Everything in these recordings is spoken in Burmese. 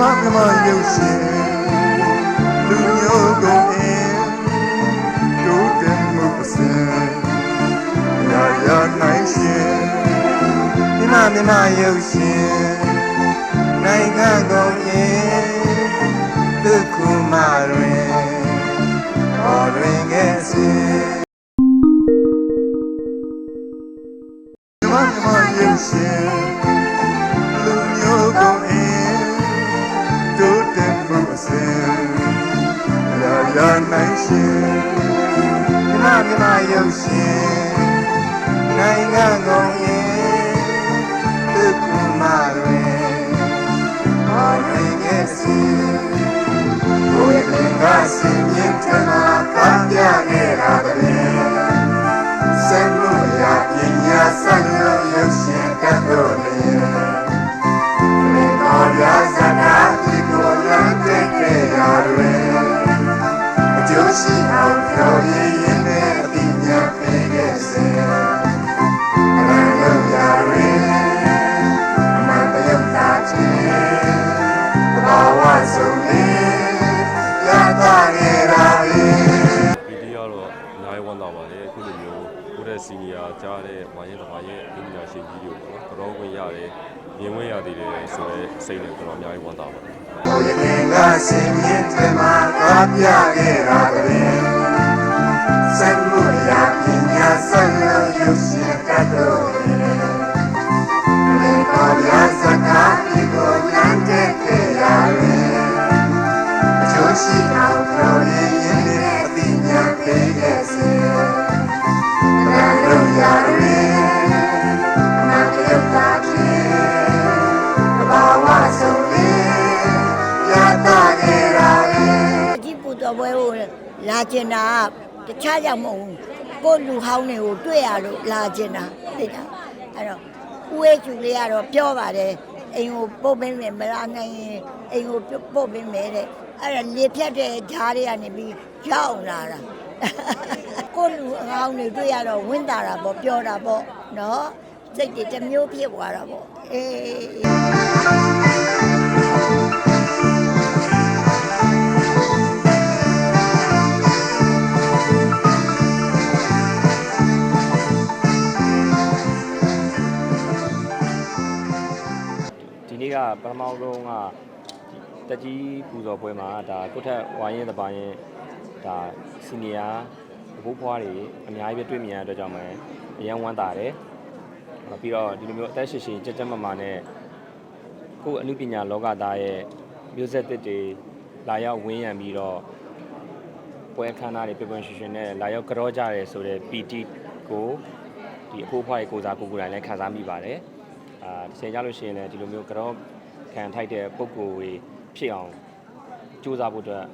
မမြမရုပ်ရှင်လူမျိုးကုန်အင်းတို့တင်မှုပစင်ရာရာနိုင်ရှင်မြမမြမရုပ်ရှင်နိုင်ငံကုန်အင်းဒုက္ခမတွင်ဟောတွင်ကဲ့စီမြမမြမရုပ်ရှင်လူမျိုးကုန် ရှင်မြမမြမရုပ်ရှင်နိုင်ငံကုန်ရင်ဒုက္ခမ စီနီယာကြားတဲ့ဝိုင်းရဲတစ်ပါးရဲ့အင်ဂျင်နီယာရှင်ကြီးတွေကိုပေါ့နော်ကြောဝင်ရတယ်မြင်ဝင်ရသေးတယ်ဆိုတော့စိတ်နဲ့ကျွန်တော်အများကြီးဝမ်းသာပါတယ်ဘုရင်ကစင်မြင့်ထမကပြခဲ့တာတည်းစံမှုရာပညာဆက်လို့ရုပ်ရှင်ကတ်လို့လေပေါ်ရစကားဒီကိုလမ်းတဲ့ကြရတွင်အကျိုးရှိအောင်ပြောရင်းနဲ့အတိညာပေးခဲ့စေ တော်ပွဲကိုလာကျင်တာကတခြားကြောင့်မဟုတ်ဘူးကိုယ့်လူဟောင်းတွေကိုတွေ့ရလို့လာကျင်တာသိတာအဲ့တော့ဦးဝဲကျူလေးကတော့ပြောပါတယ်အိမ်ကိုပို့ပေးမယ်မလာနိုင်ရင်အိမ်ကိုပို့ပေးမယ်တဲ့အဲ့ဒါလေဖြတ်တဲ့ဓားတွေကနေပြီးရောက်လာတာကိုယ့်လူအဟောင်းတွေတွေ့ရတော့ဝင်းတာတာပေါ့ပြောတာပေါ့နော်စိတ်တွေတစ်မျိုးဖြစ်သွားတာပေါ့အေး ပထမဆုံးကတက်ကြီးပူဇော်ပွဲမှာဒါကိုထက်ဝိုင်းရင်တပိုင်းရင်ဒါစီနီယာအဖိုးဖွားတွေအများကြီးပဲတွေ့မြင်ရတဲ့အတွက်ကြောင့်ပဲအရန်ဝမ်းသာတယ်။ပြီးတော့ဒီလိုမျိုးအသက်ရှင်ရှင်ကြက်ကြက်မမာနဲ့ကိုယ်အမှုပညာလောကသားရဲ့မျိုးဆက်သစ်တွေလာရောက်ဝင်းရံပြီးတော့ပွဲအခမ်းအနားတွေပြပွင့်ရှင်ရှင်နဲ့လာရောက်ကြောကြရဲဆိုတဲ့ PT ကိုဒီအဖိုးဖွားရဲ့ကိုယ်စားကိုယ်ကိုယ်တိုင်လည်းခံစားမိပါတယ်။အာတစ်ချိန်ကြလို့ရှိရင်လည်းဒီလိုမျိုးကြော ခံထိုက်တဲ့ပုံကိုယ်တွေဖြစ်အောင်ကြိုးစားဖို့အတွက်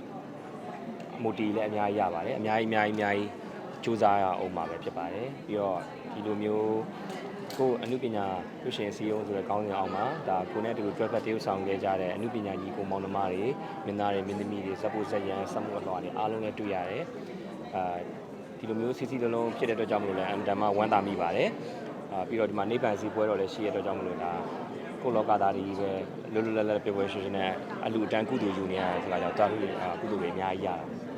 မူတီလည်းအများကြီးရပါတယ်အများကြီးအများကြီးအများကြီးကြိုးစားရအောင်ပါပဲဖြစ်ပါတယ်ပြီးတော့ဒီလိုမျိုးကိုယ်အမှုပညာလူရှင်စီယုံဆိုတဲ့ကောင်းစဉ်အောင်မှာဒါကိုနဲ့တူတွဲဖက်တရုပ်ဆောင်ခဲ့ကြတဲ့အမှုပညာကြီးကိုမောင်နှမတွေမင်းသားတွေမင်းသမီးတွေဇက်ဖို့ဇက်ရန်စက်မှုအလွှာတွေအားလုံးလည်းတွေ့ရတယ်အာဒီလိုမျိုးစီစီလုံးလုံးဖြစ်တဲ့အတွက်ကြောင့်မလို့လည်းအမ်တမဝမ်းသာမိပါတယ် အာပြီးတော့ဒီမှာနိဗ္ဗာန်စီပွဲတော်လည်းရှိရတဲ့အတွက်ကြောင့်မလို့ဒါကိုယ့်လောကသားတွေပဲလွတ်လွတ်လပ်လပ်ပြပွဲရှင်ရှင်နဲ့အလူအတန်းကုသိုလ်ယူနေရတယ်ဆိုတာကြောင့်တာလို့ကုသိုလ်တွေအများကြီးရတယ်